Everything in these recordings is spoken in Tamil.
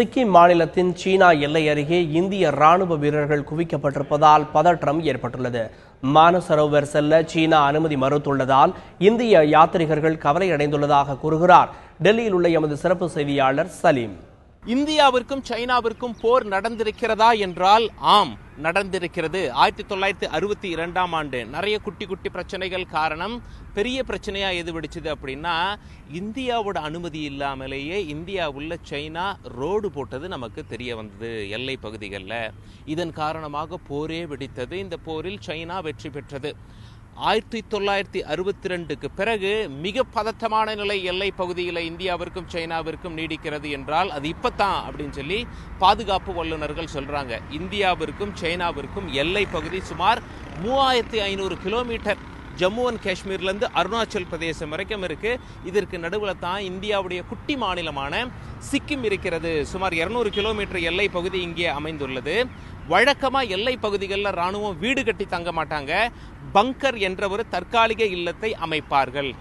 சிக்கிம் மாநிலத்தின் சீனா எல்லை அருகே இந்திய ராணுவ வீரர்கள் குவிக்கப்பட்டிருப்பதால் பதற்றம் ஏற்பட்டுள்ளது. மானசரோவர் செல்ல சீனா அனுமதி மறுத்துள்ளதால் இந்திய யாத்ரிகர்கள் கவலையடைந்துள்ளதாக கூறுகிறார். டெல்லியில் உள்ள எமது சிறப்பு செய்தியாளர் சலீம். இந்தியாவிற்கும் சைனாவிற்கும் போர் நடந்திருக்கிறதா என்றால் ஆம் நடந்திருக்கிறது. ஆயிரத்தி தொள்ளாயிரத்தி அறுபத்தி இரண்டாம் ஆண்டு. நிறைய குட்டி குட்டி பிரச்சனைகள் காரணம். பெரிய பிரச்சனையா எது வெடிச்சது அப்படின்னா இந்தியாவோட அனுமதி இல்லாமலேயே இந்தியா உள்ள சைனா ரோடு போட்டது நமக்கு தெரிய வந்தது எல்லை பகுதிகளில். இதன் காரணமாக போரே வெடித்தது. இந்த போரில் சைனா வெற்றி பெற்றது. ஆயிரத்தி தொள்ளாயிரத்தி அறுபத்தி ரெண்டுக்கு பிறகு மிக பதட்டமான நிலை எல்லை பகுதியில் இந்தியாவிற்கும் சைனாவிற்கும் நீடிக்கிறது என்றால் அது இப்பதான் அப்படின்னு சொல்லி பாதுகாப்பு வல்லுநர்கள் சொல்றாங்க. இந்தியாவிற்கும் சைனாவிற்கும் எல்லை பகுதி சுமார் மூவாயிரத்தி ஐநூறு கிலோமீட்டர். ஜம்மு அண்ட் காஷ்மீர்லேருந்து அருணாச்சல் பிரதேசம் வரைக்கும் இருக்கு. இதற்கு நடுவில் தான் இந்தியாவுடைய குட்டி மாநிலமான சிக்கிம் இருக்கிறது. சுமார் இருநூறு கிலோமீட்டர் எல்லை பகுதி இங்கே அமைந்துள்ளது. வழக்கமாக எல்லை பகுதிகளில் ராணுவம் வீடு கட்டி தங்க மாட்டாங்க. பங்கர் என்ற ஒரு தற்காலிக இல்லத்தை அமைப்பார்கள்.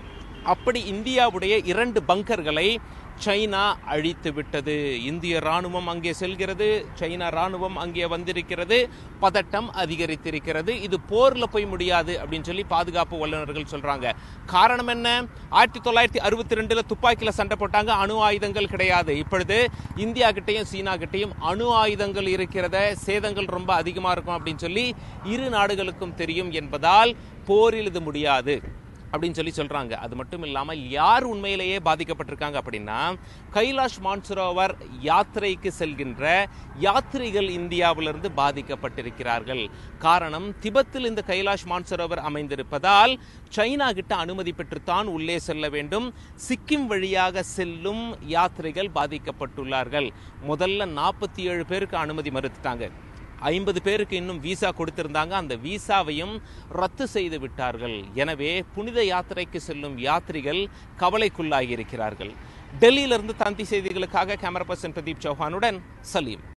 அப்படி இந்தியாவுடைய இரண்டு பங்கர்களை சைனா அழித்து விட்டது. இந்திய ராணுவம் அங்கே செல்கிறது. சைனா ராணுவம் அங்கே வந்திருக்கிறது. பதட்டம் அதிகரித்திருக்கிறது. இது போர்ல போய் முடியாது அப்படின்னு சொல்லி பாதுகாப்பு வல்லுநர்கள் சொல்றாங்க. காரணம் என்ன? ஆயிரத்தி தொள்ளாயிரத்தி அறுபத்தி ரெண்டுல துப்பாக்கியில சண்டை போட்டாங்க. அணு ஆயுதங்கள் கிடையாது. இப்பொழுது இந்தியா கிட்டையும் சீனா கிட்டையும் அணு ஆயுதங்கள் இருக்கிறத சேதங்கள் ரொம்ப அதிகமா இருக்கும் அப்படின்னு சொல்லி இரு நாடுகளுக்கும் தெரியும் என்பதால் போரில் இது முடியாது. அப்படின்னு சொல்லி சொல்றாங்க. அது மட்டும் இல்லாமல் யார் உண்மையிலேயே பாதிக்கப்பட்டிருக்காங்க அப்படின்னா கைலாஷ் மான்சரோவர் யாத்திரைக்கு செல்கின்ற யாத்திரிகள் இந்தியாவிலிருந்து பாதிக்கப்பட்டிருக்கிறார்கள். காரணம் திபத்தில் இந்த கைலாஷ் மான்சரோவர் அமைந்திருப்பதால் சைனா கிட்ட அனுமதி பெற்றுத்தான் உள்ளே செல்ல வேண்டும். சிக்கிம் வழியாக செல்லும் யாத்திரைகள் பாதிக்கப்பட்டுள்ளார்கள். முதல்ல நாற்பத்தி ஏழு பேருக்கு அனுமதி மறுத்துட்டாங்க. ஐம்பது பேருக்கு இன்னும் விசா கொடுத்திருந்தாங்க. அந்த விசாவையும் ரத்து செய்து விட்டார்கள். எனவே புனித யாத்திரைக்கு செல்லும் யாத்ரிகள் கவலைக்குள்ளாகி இருக்கிறார்கள் டெல்லியிலிருந்து தந்தி செய்திகளுக்காக கேமரா பர்சன் பிரதீப் சௌஹானுடன் சலீம்.